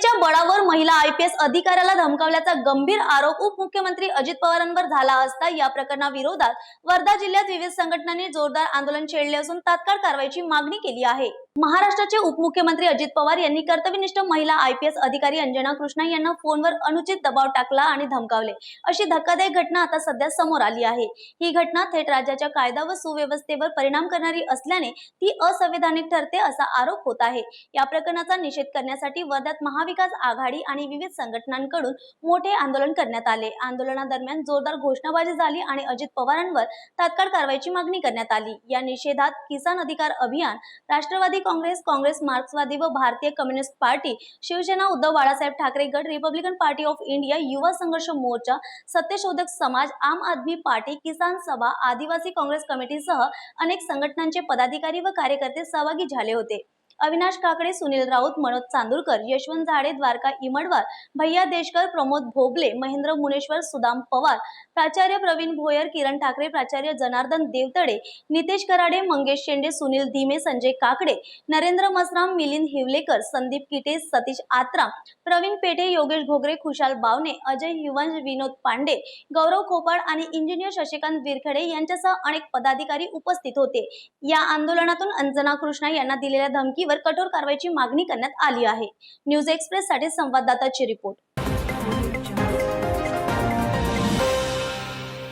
सत्तेच्या बळावर महिला आय पी एस अधिकाऱ्याला धमकावल्याचा गंभीर आरोप उपमुख्यमंत्री अजित पवारांवर झाला असता या प्रकरणाविरोधात वर्धा जिल्ह्यात विविध संघटनांनी जोरदार आंदोलन छेडले असून तात्काळ कारवाईची मागणी केली आहे. महाराष्ट्राचे उपमुख्यमंत्री अजित पवार यांनी कर्तव्यनिष्ठ महिला आय पी एस अधिकारी अंजना कृष्णा यांना फोनवर अनुचित दबाव टाकला आणि धमकावले. अशी धक्कादायक घटना आता सध्या समोर आली आहे. ही घटना थेट राज्याच्या कायदा व सुव्यवस्थेवर परिणाम करणारी असल्याने ती असंवैधानिक ठरते असा आरोप होत आहे. या प्रकरणाचा निषेध करण्यासाठी वर्ध्यात महाविकास आघाडी आणि विविध संघटनांकडून मोठे आंदोलन करण्यात आले. आंदोलनादरम्यान जोरदार घोषणाबाजी झाली आणि अजित पवारांवर तात्काळ कारवाईची मागणी करण्यात आली. या निषेधात किसान अधिकार अभियान राष्ट्रवादी काँग्रेस काँग्रेस मार्क्सवादी व भारतीय कम्युनिस्ट पार्टी शिवसेना उद्धव बाळासाहेब ठाकरे गट रिपब्लिकन पार्टी ऑफ इंडिया युवा संघर्ष मोर्चा सत्यशोधक समाज आम आदमी पार्टी किसान सभा आदिवासी काँग्रेस कमिटीसह अनेक संघटनांचे पदाधिकारी व कार्यकर्ते सहभागी झाले होते. अविनाश काकडे सुनील राऊत मनोज चांदूरकर यशवंत झाडे द्वारका इमडवार भैया देशकर प्रमोद भोगले महेंद्र मुनेश्वर सुदाम पवार प्राचार्य प्रवीण भोयर किरण ठाकरे प्राचार्य जनार्दन देवतडे नितेश कराडे मंगेश शेंडे सुनील धीमे संजय काकडे नरेंद्र मसराम मिलिंद हिवलेकर संदीप किटे सतीश आत्राम प्रवीण पेठे योगेश घोगरे खुशाल बावने अजय हिवंश विनोद पांडे गौरव खोपाड आणि इंजिनियर शशिकांत विरखडे यांच्यासह अनेक पदाधिकारी उपस्थित होते. या आंदोलनातून अंजना कृष्णा यांना दिलेल्या धमकी धमकीवर कठोर कारवाईची मागणी करण्यात आली आहे. न्यूज एक्सप्रेस साठी संवाददाताची रिपोर्ट.